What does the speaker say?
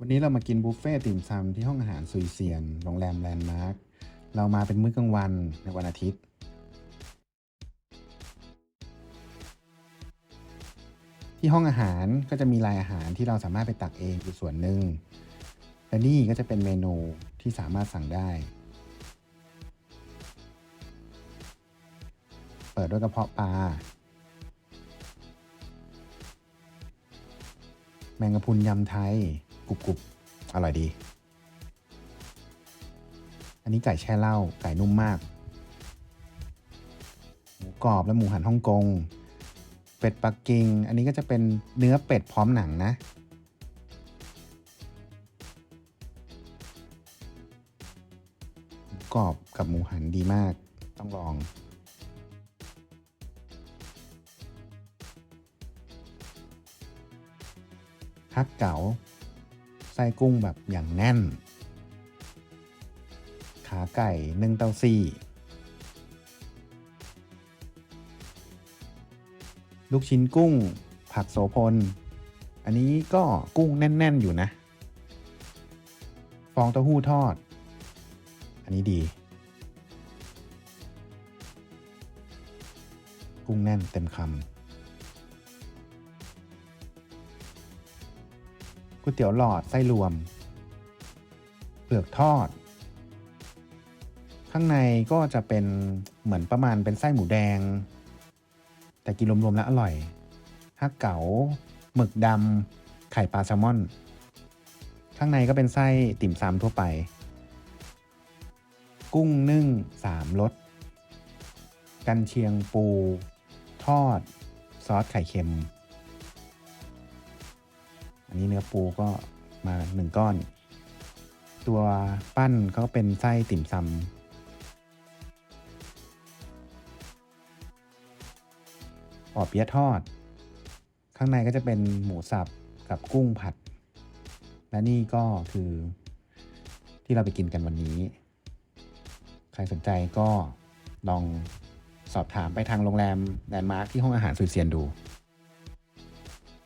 วันนี้เรามากินบุฟเฟ่ต์ติ่มซำที่ห้องอาหารซุยเซียน โรงแรมแลนด์มาร์ค เรามาเป็นมื้อกลางวันในวันอาทิตย์ ที่ห้องอาหารก็จะมีรายอาหารที่เราสามารถไปตักเองอยู่ส่วนหนึ่ง และนี่ก็จะเป็นเมนูที่สามารถสั่งได้ เปิดด้วยกระเพาะปลา แมงกะพรุนยำไทย กรุบกรุบอร่อยดี อันนี้ไก่แช่เหล้าไก่นุ่มมาก หมูกรอบและหมูหันฮ่องกง เป็ดปักกิ่ง อันนี้ก็จะเป็นเนื้อเป็ดพร้อมหนังนะ หมูกรอบกับหมูหันดีมาก ต้องลองฮักเก๋า ไส้กุ้งแบบอย่างแน่น ขาไก่นึ่งเต้าซี่ ลูกชิ้นกุ้ง ผักโสพล อันนี้ก็กุ้งแน่น ๆ อยู่นะ ฟองเต้าหู้ทอด อันนี้ดี กุ้งแน่นเต็มคำ ก๋วยเตี๋ยวหลอดไส้รวม เปลือกทอด ข้างในก็จะเป็นเหมือนประมาณเป็นไส้หมูแดง แต่กินรวมๆแล้วอร่อยฮักเก๋าหมึกดำไข่ปลาแซลมอน ข้างในก็เป็นไส้ติ่มซำทั่วไป กุ้งนึ่งสามรสกันเชียงปู ทอด ซอสไข่เค็ม อันนี้เนื้อปูก็มาหนึ่งก้อน ตัวปั้นก็เป็นไส้ติ่มซำปอเปี๊ยะทอด ข้างในก็จะเป็นหมูสับกับกุ้งผัด และนี่ก็คือที่เราไปกินกันวันนี้ ใครสนใจก็ลองสอบถามไปทางโรงแรมแลนด์มาร์คที่ห้องอาหารสุยเซียนดู